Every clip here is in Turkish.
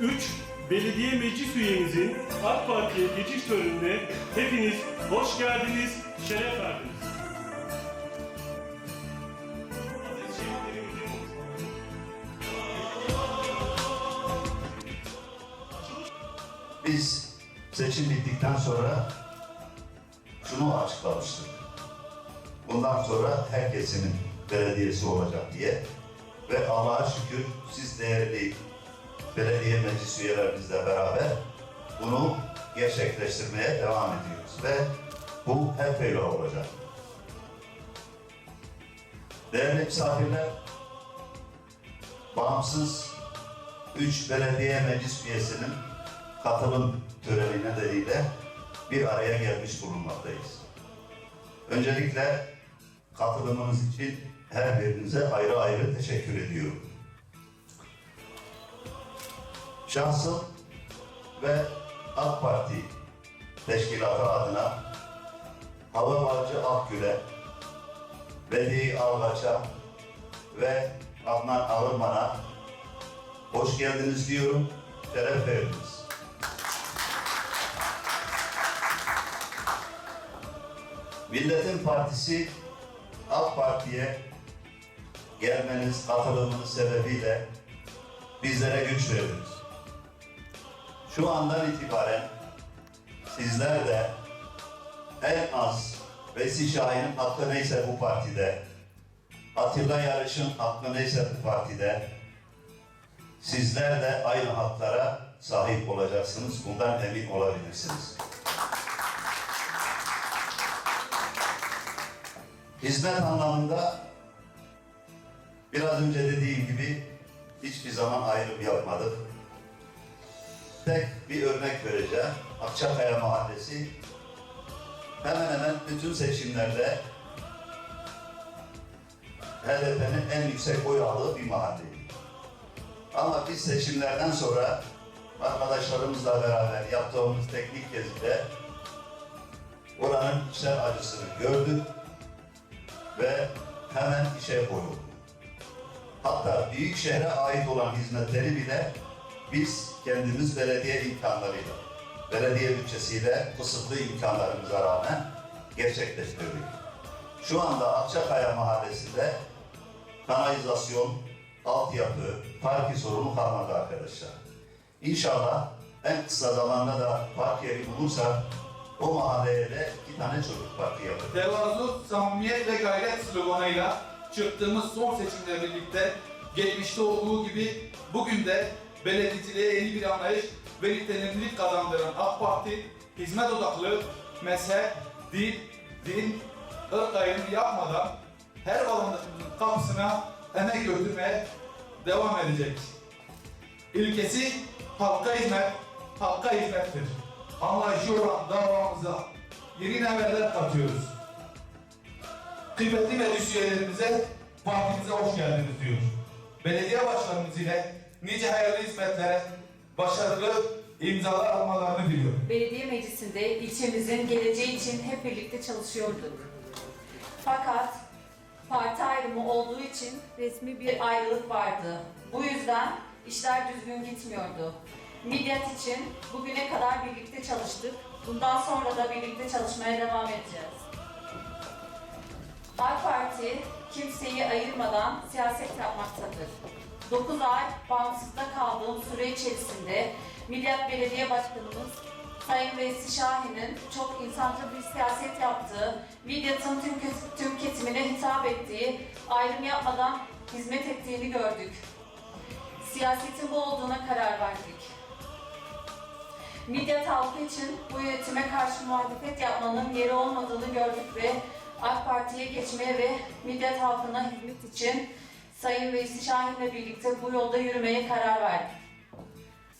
3 belediye meclis üyemizin AK Parti'ye geçiş törenine hepiniz hoş geldiniz, şeref verdiniz. Biz seçim bittikten sonra şunu açıklamıştık. Bundan sonra herkesin belediyesi olacak diye. Ve Allah'a şükür siz değerli belediye meclis üyelerimizle beraber bunu gerçekleştirmeye devam ediyoruz. Ve bu hep böyle olacak. Değerli misafirler, bağımsız 3 belediye meclis üyesinin katılım töreni nedeniyle bir araya gelmiş bulunmaktayız. Öncelikle katılımınız için her birinize ayrı ayrı teşekkür ediyorum. Şahsım ve AK Parti teşkilatı adına Hava Balcı Akgül'e, Veli Algaç'a ve Adnan Alırman'a hoş geldiniz diyorum, şeref verdiniz. Milletin Partisi AK Parti'ye gelmeniz, katılımınız sebebiyle bizlere güç verdiniz. Şu andan itibaren sizler de en az Vesi Şahin'in hakkı neyse bu partide, Atilla Yarış'ın hakkı neyse bu partide, sizler de aynı haklara sahip olacaksınız. Bundan emin olabilirsiniz. Hizmet anlamında biraz önce dediğim gibi hiçbir zaman ayrım yapmadık. Tek bir örnek vereceğim. Akçakaya Mahallesi hemen hemen bütün seçimlerde HDP'nin en yüksek oy aldığı bir mahalleydi. Ama biz seçimlerden sonra arkadaşlarımızla beraber yaptığımız teknik gezide oranın içler acısını gördük ve hemen işe koyuldu. Hatta büyük şehre ait olan hizmetleri bile biz kendimiz belediye imkanlarıyla, belediye bütçesiyle kısıtlı imkanlarımıza rağmen gerçekleştirdik. Şu anda Akçakaya Mahallesi'nde kanalizasyon, altyapı, parki sorunu kalmadı arkadaşlar. İnşallah en kısa zamanda da park yeri bulursa o mahalleye de iki tane çocuk parkı yapılır. Tevazu, samimiyet ve gayret sloganıyla çıktığımız son seçimle birlikte geçmişte olduğu gibi bugün de belediyeciliğe yeni bir anlayış ve nitelimlilik kazandıran AK Parti, hizmet odaklı, mezhep, dil, din, ırk ayrımı yapmadan her vatandaşımızın kapısına emek götürmeye devam edecek. İlkesi halka hizmet, halka hizmettir. Anlayışı olan davamıza yeni neverler katıyoruz. Kıymetli meclis üyelerimize, partimize hoş geldiniz diyoruz. Belediye başkanımız ile nice hayırlı hizmetlere, başarılı imzalar almalarını diliyorum. Belediye meclisinde ilçemizin geleceği için hep birlikte çalışıyorduk. Fakat parti ayrımı olduğu için resmi bir ayrılık vardı. Bu yüzden işler düzgün gitmiyordu. Midyat için bugüne kadar birlikte çalıştık. Bundan sonra da birlikte çalışmaya devam edeceğiz. AK Parti kimseyi ayırmadan siyaset yapmaktadır. 9 ay bağımsızda kaldığım süre içerisinde Midyat Belediye Başkanımız Sayın Veysi Şahin'in çok insancıl bir siyaset yaptığı, Midyat'ın tüm, tüm kesimine hitap ettiği, ayrım yapmadan hizmet ettiğini gördük. Siyasetin bu olduğuna karar verdik. Midyat halkı için bu yönetime karşı muhalefet yapmanın yeri olmadığını gördük ve AK Parti'ye geçmeye ve Midyat halkına hizmet için Sayın Veysi Şahin'le birlikte bu yolda yürümeye karar verdik.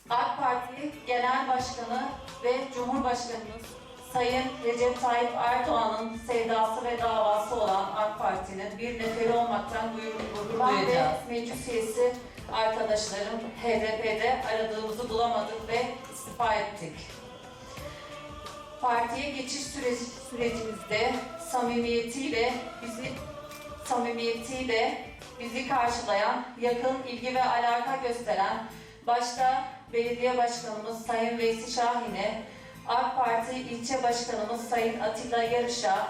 AK Parti Genel Başkanı ve Cumhurbaşkanımız Sayın Recep Tayyip Erdoğan'ın sevdası ve davası olan AK Parti'nin bir neferi olmaktan gurur, gurur Ben ve meclis üyesi arkadaşlarım HDP'de aradığımızı bulamadık ve istifa ettik. Partiye geçiş süreci, sürecimizde samimiyetiyle bizi samimiyetiyle bizi karşılayan, yakın ilgi ve alaka gösteren Başta Belediye Başkanımız Sayın Veysi Şahin'e, AK Parti İlçe Başkanımız Sayın Atilla Yarış'a,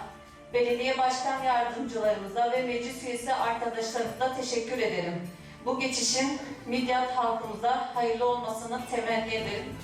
Belediye Başkan Yardımcılarımıza ve meclis üyesi arkadaşlarımıza teşekkür ederim. Bu geçişin Midyat halkımıza hayırlı olmasını temenni ederim.